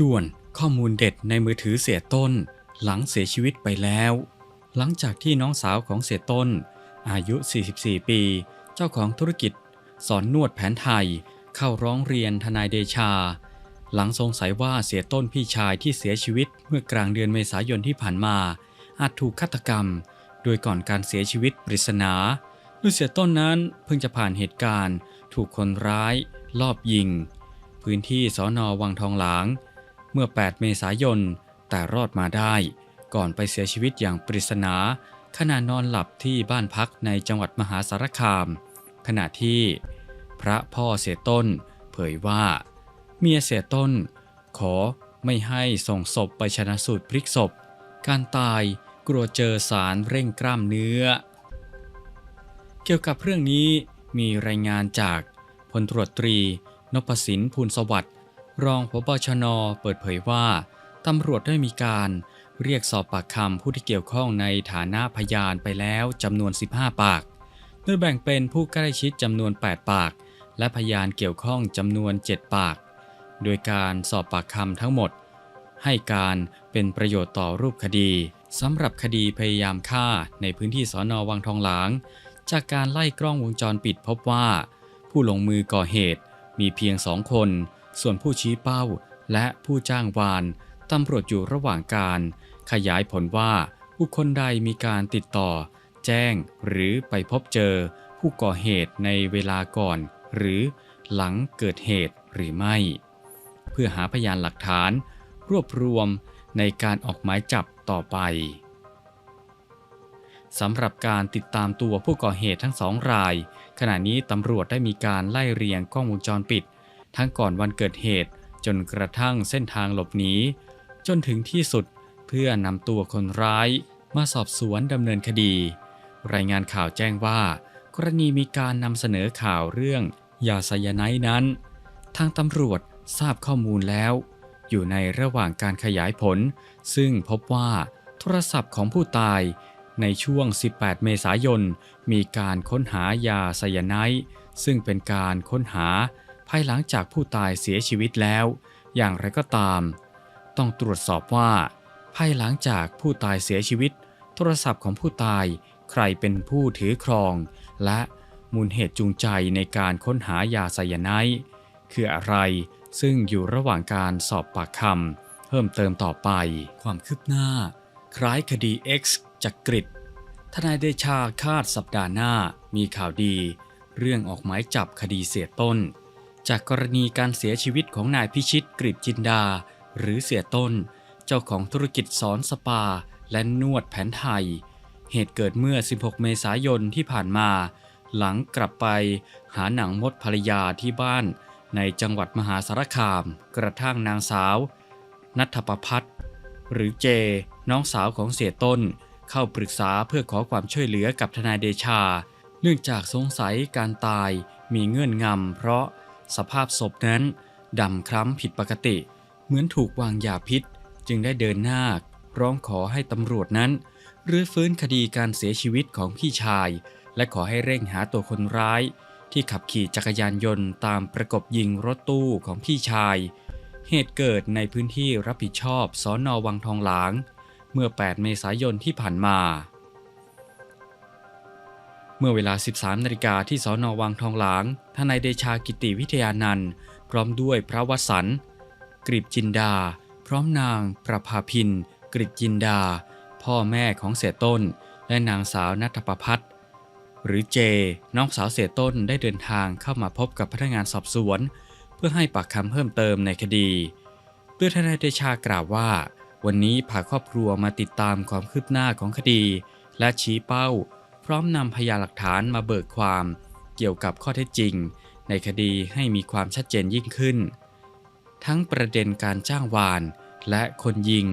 ด่วนข้อมูลเด็ดในมือถือเสียต้น หลังเสียชีวิตไปแล้ว หลังจากที่น้องสาวของเสียต้น อายุ 44 ปี เจ้าของธุรกิจ สอนนวดแผนไทย เข้าร้องเรียนทนายเดชา หลังสงสัยว่าเสียต้นพี่ชายที่เสียชีวิตเมื่อกลางเดือนเมษายนที่ผ่านมา อาจถูกฆาตกรรม โดยก่อนการเสียชีวิตปริศนาโดยเสียต้นนั้นเพิ่งจะผ่านเหตุการณ์ ถูกคนร้าย ลอบยิง พื้นที่สอนอวังทองหลาง เมื่อ 8 เมษายน แต่รอดมาได้ ก่อนไปเสียชีวิตอย่างปริศนาขณะนอนหลับที่บ้านพักในจังหวัดมหาสารคาม ขณะที่ พระพ่อเสียต้น เผยว่า เมียเสียต้น ขอไม่ให้ส่งศพไปชนะสูตรพลิกศพ การตายกลัวเจอสารเร่งกล้ามเนื้อ เกี่ยวกับเรื่องนี้มีรายงานจากพลตรวจตรี นพสินพูลสวัสดิ์ รองพบชน เปิดเผยว่าตำรวจได้มีการเรียกสอบปากคำผู้ที่เกี่ยวข้องในฐานะพยานไปแล้วจำนวน 15 ปาก โดยแบ่งเป็นผู้ใกล้ชิดจำนวน 8 ปาก และพยานเกี่ยวข้องจำนวน 7 ปาก โดยการสอบปากคำทั้งหมด ให้การเป็นประโยชน์ต่อรูปคดีสำหรับคดีพยายามฆ่าในพื้นที่สอนอวังทองหลาง จากการไล่กล้องวงจรปิดพบว่า ผู้ลงมือก่อเหตุมีเพียงสองคน ส่วนผู้ชี้เป้าและผู้จ้างวานตำรวจอยู่ระหว่างการ ขยายผลว่าบุคคลใดมีการติดต่อ แจ้งหรือไปพบเจอ ผู้ก่อเหตุในเวลาก่อน หรือหลังเกิดเหตุหรือไม่ เพื่อหาพยานหลักฐาน รวบรวมในการออกหมายจับต่อไปสำหรับการติดตามตัวผู้ก่อเหตุทั้งสองราย ขณะนี้ตำรวจได้มีการไล่เรียงกล้องวงจรปิด ทั้งก่อนวันเกิดเหตุจนกระทั่งเส้นทางหลบหนีจนถึงที่สุดเพื่อนำตัวคนร้ายมาสอบสวนดำเนินคดี รายงานข่าวแจ้งว่า กรณีมีการนำเสนอข่าวเรื่องยาไซยาไนด์นั้น ทางตำรวจทราบข้อมูลแล้ว อยู่ในระหว่างการขยายผล ซึ่งพบว่าโทรศัพท์ของผู้ตายในช่วง 18 เมษายน มีการค้นหายาไซยาไนด์ซึ่งเป็นการค้นหา ภายหลังจากผู้ตายเสียชีวิตแล้ว อย่างไรก็ตาม ต้องตรวจสอบว่า ภายหลังจากผู้ตายเสียชีวิต โทรศัพท์ของผู้ตายใครเป็นผู้ถือครอง และมูลเหตุจูงใจในการค้นหายาไซยาไนด์คืออะไรซึ่งอยู่ระหว่างการสอบปากคำเพิ่มเติมต่อไป ความคืบหน้า คล้ายคดี X จากกริดทนายเดชาคาดสัปดาห์หน้ามีข่าวดี เรื่องออกหมายจับคดีเสียต้น จากกรณีการเสียชีวิตของนายพิชิตกริบจินดา หรือเสียต้น เจ้าของธุรกิจสอนสปา และนวดแผนไทย เหตุเกิดเมื่อ 16 เมษายนที่ผ่านมา หลังกลับไปหาหนังมดภรรยาที่บ้านในจังหวัดมหาสารคาม กระทั่งนางสาว นัทประพัฒน์หรือเจ น้องสาวของเสียต้น เข้าปรึกษาเพื่อขอความช่วยเหลือกับทนายเดชา เนื่องจากสงสัยการตายมีเงื่อนงำเพราะ สภาพศพนั้นดำคล้ำผิดปกติ เหมือนถูกวางยาพิษ จึงได้เดินหน้าร้องขอให้ตำรวจนั้นรื้อฟื้นคดีการเสียชีวิตของพี่ชาย และขอให้เร่งหาตัวคนร้าย ที่ขับขี่จักรยานยนต์ตามประกบยิงรถตู้ของพี่ชาย เหตุเกิดในพื้นที่รับผิดชอบสอนอวังทองหลาง เมื่อ 8 เมษายนที่ผ่านมา เมื่อเวลา 13นาฬิกาที่สอนอวังทองหลาง ทนายเดชากิติวิทยานันท์พร้อมด้วยพระวสันต์กริบจินดา พร้อมนางประภาพินกริบจินดา พ่อแม่ของเสียต้น และนางสาวนัทประพัฒน์หรือเจ น้องสาวเสียต้นได้เดินทางเข้ามาพบกับพนักงานสอบสวน เพื่อให้ปากคำเพิ่มเติมในคดีโดยทนายเดชากล่าวว่า วันนี้พาครอบครัวมาติดตามความคืบหน้าของคดี และชี้เป้า ร้อมนำพยานหลักฐานมาเบิกความเกี่ยวกับข้อเท็จจริง ในคดีให้มีความชัดเจนยิ่งขึ้น ทั้งประเด็นการจ้างวาน และคนยิง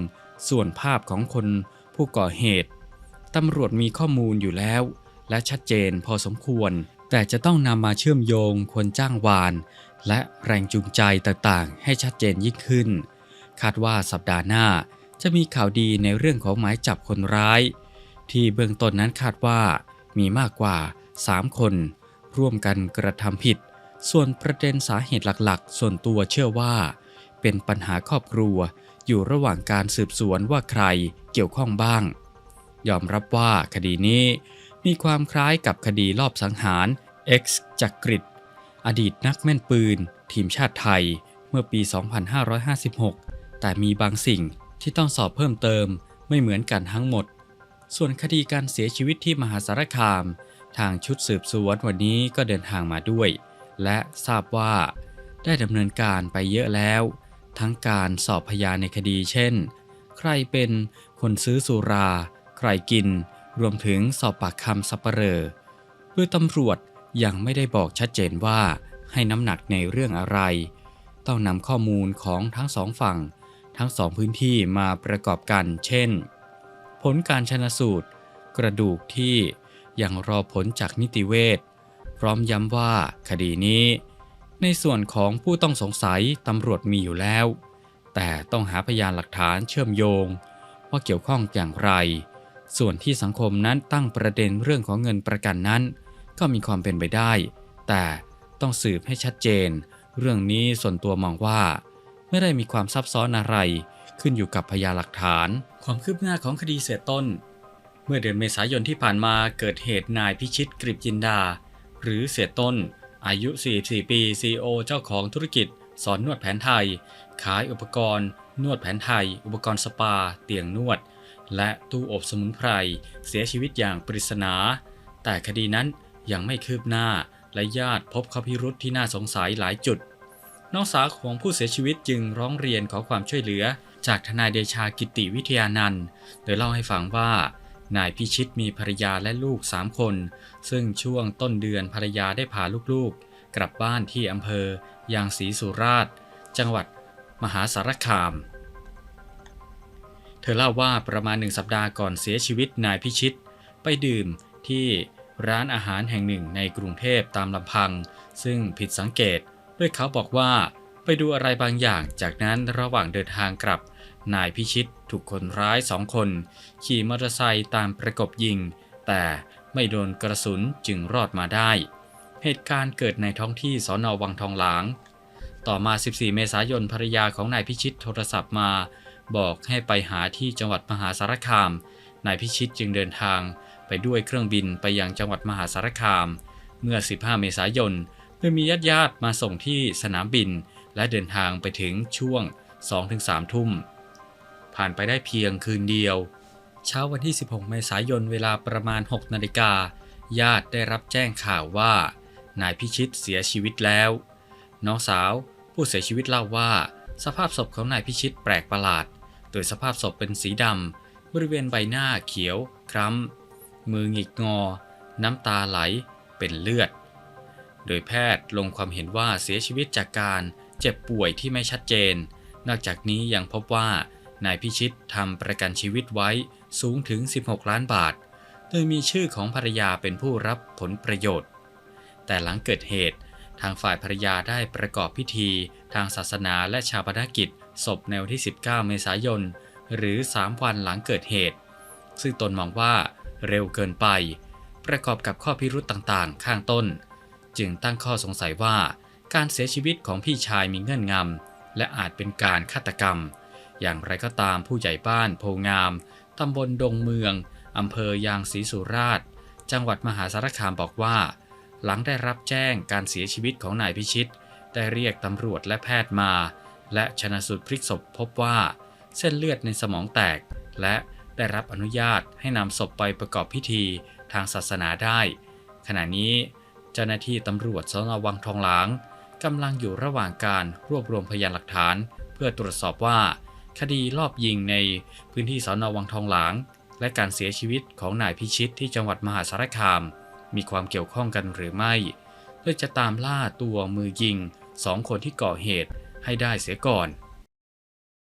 ส่วนภาพของคนผู้ก่อเหตุตำรวจมีข้อมูลอยู่แล้ว และชัดเจนพอสมควร แต่จะต้องนำมาเชื่อมโยงคนจ้างวาน และแรงจูงใจต่างๆ ให้ชัดเจนยิ่งขึ้น คาดว่าสัปดาห์หน้าจะมีข่าวดีในเรื่องของหมายจับคนร้าย ที่เบื้องต้นนั้นคาดว่า มีมากกว่า 3 คน ร่วมกันกระทำผิด ส่วนประเด็นสาเหตุหลักๆ ส่วนตัวเชื่อว่า เป็นปัญหาครอบครัว อยู่ระหว่างการสืบสวนว่าใครเกี่ยวข้องบ้าง ยอมรับว่าคดีนี้ มีความคล้ายกับคดีลอบสังหาร X จักริดอดีตนักแม่นปืน ทีมชาติไทยเมื่อปี 2556 แต่มีบางสิ่งที่ต้องสอบเพิ่มเติมไม่เหมือนกันทั้งหมด ส่วนคดีการเสียชีวิตที่มหาสารคาม ทางชุดสืบสวนวันนี้ก็เดินทางมาด้วย และทราบว่า ได้ดำเนินการไปเยอะแล้ว ทั้งการสอบพยานในคดีเช่น ใครเป็นคนซื้อสุรา ใครกิน รวมถึงสอบปากคำสัปเหร่อโดยตำรวจยังไม่ได้บอกชัดเจนว่าให้น้ำหนักในเรื่องอะไร ต้องนำข้อมูลของทั้งสองฝั่ง ทั้งสองพื้นที่มาประกอบกัน เช่น ผลการชนะสูตร กระดูกที่ยังรอผลจากนิติเวชพร้อมย้ำว่าคดีนี้ ในส่วนของผู้ต้องสงสัยตำรวจมีอยู่แล้ว แต่ต้องหาพยานหลักฐานเชื่อมโยง ว่าเกี่ยวข้องอย่างไร ส่วนที่สังคมนั้นตั้งประเด็นเรื่องของเงินประกันนั้น ก็มีความเป็นไปได้ แต่ต้องสืบให้ชัดเจน เรื่องนี้ส่วนตัวมองว่า ไม่ได้มีความซับซ้อนอะไร ขึ้นอยู่กับพยานหลักฐาน ความคืบหน้าของคดีเสียต้น เมื่อเดือนเมษายนที่ผ่านมาเกิดเหตุนายพิชิตกริบจินดา หรือเสียต้น อายุ 44 ปี CEO เจ้าของธุรกิจ สอนนวดแผนไทย ขายอุปกรณ์ นวดแผนไทย อุปกรณ์สปา เตียงนวด และตู้อบสมุนไพร เสียชีวิตอย่างปริศนา แต่คดีนั้นยังไม่คืบหน้าและญาติพบข้อพิรุธที่น่าสงสัยหลายจุด น้องสาวของผู้เสียชีวิตจึงร้องเรียนขอความช่วยเหลือ จากทนายเดชากิติวิทยานันท์โดยเล่าให้ฟังว่านายพิชิตมีภรรยาและลูกสามคน ซึ่งช่วงต้นเดือนภรรยาได้พาลูกๆ กลับบ้านที่อำเภอยางศรีสุราษฎร์จังหวัดมหาสารคาม เธอเล่าว่าประมาณหนึ่งสัปดาห์ก่อนเสียชีวิตนายพิชิต ไปดื่มที่ร้านอาหารแห่งหนึ่งในกรุงเทพตามลำพัง ซึ่งผิดสังเกตด้วยเขาบอกว่า ไปดูอะไรบางอย่าง จากนั้นระหว่างเดินทางกลับ นายพิชิตถูกคนร้ายสองคน ขี่มอเตอร์ไซค์ตามประกบยิง แต่ไม่โดนกระสุนจึงรอดมาได้ เหตุการณ์เกิดในท้องที่สอนอวังทองหลาง ต่อมา 14 เมษายนภรรยาของนายพิชิตโทรศัพท์มา บอกให้ไปหาที่จังหวัดมหาสารคาม นายพิชิตจึงเดินทางไปด้วยเครื่องบินไปยังจังหวัดมหาสารคาม เมื่อ 15 เมษายนโดยมีญาติญาติมาส่งที่สนามบิน และเดินทางไปถึงช่วง 2-3 ทุ่ม ผ่านไปได้เพียงคืนเดียว เช้าวันที่ 16 เมษายนเวลาประมาณ 6 นาฬิกา ญาติได้รับแจ้งข่าวว่า นายพิชิตเสียชีวิตแล้ว น้องสาวผู้เสียชีวิตเล่าว่า สภาพศพของนายพิชิตแปลกประหลาด โดยสภาพศพเป็นสีดำบริเวณใบหน้าเขียวคล้ำมือหงิกงอ น้ำตาไหลเป็นเลือด โดยแพทย์ลงความเห็นว่าเสียชีวิตจากการ เจ็บป่วยที่ไม่ชัดเจน นอกจากนี้ยังพบว่านายพิชิตทำประกันชีวิตไว้สูงถึง 16 ล้านบาท โดยมีชื่อของภรรยาเป็นผู้รับผลประโยชน์ แต่หลังเกิดเหตุทางฝ่ายภรรยาได้ประกอบพิธี ทางศาสนาและชาปนกิจ ศพในวันที่ 19 เมษายน หรือ 3 วันหลังเกิดเหตุ ซึ่งตนมองว่าเร็วเกินไป ประกอบกับข้อพิรุธต่างๆ ข้างต้น จึงตั้งข้อสงสัยว่า การเสียชีวิตของพี่ชายมีเงื่อนงำและอาจเป็นการฆาตกรรม อย่างไรก็ตามผู้ใหญ่บ้านโพงาม ตำบลดงเมือง อำเภอยางศรีสุราษฎร์จังหวัดมหาสารคามบอกว่า หลังได้รับแจ้งการเสียชีวิตของนายพิชิต ได้เรียกตำรวจและแพทย์มา และชนะสูตรพลิกศพพบว่า เส้นเลือดในสมองแตก และได้รับอนุญาตให้นำศพไปประกอบพิธีทางศาสนาได้ ขณะนี้ เจ้าหน้าที่ตำรวจสนวังทองหลาง กำลังอยู่ระหว่างการรวบรวมพยานหลักฐาน เพื่อตรวจสอบว่า คดีลอบยิงในพื้นที่สอนอวังทองหลาง และการเสียชีวิตของนายพิชิตที่จังหวัดมหาสารคาม มีความเกี่ยวข้องกันหรือไม่โดยจะตามล่าตัวมือยิงสองคนที่ก่อเหตุให้ได้เสียก่อน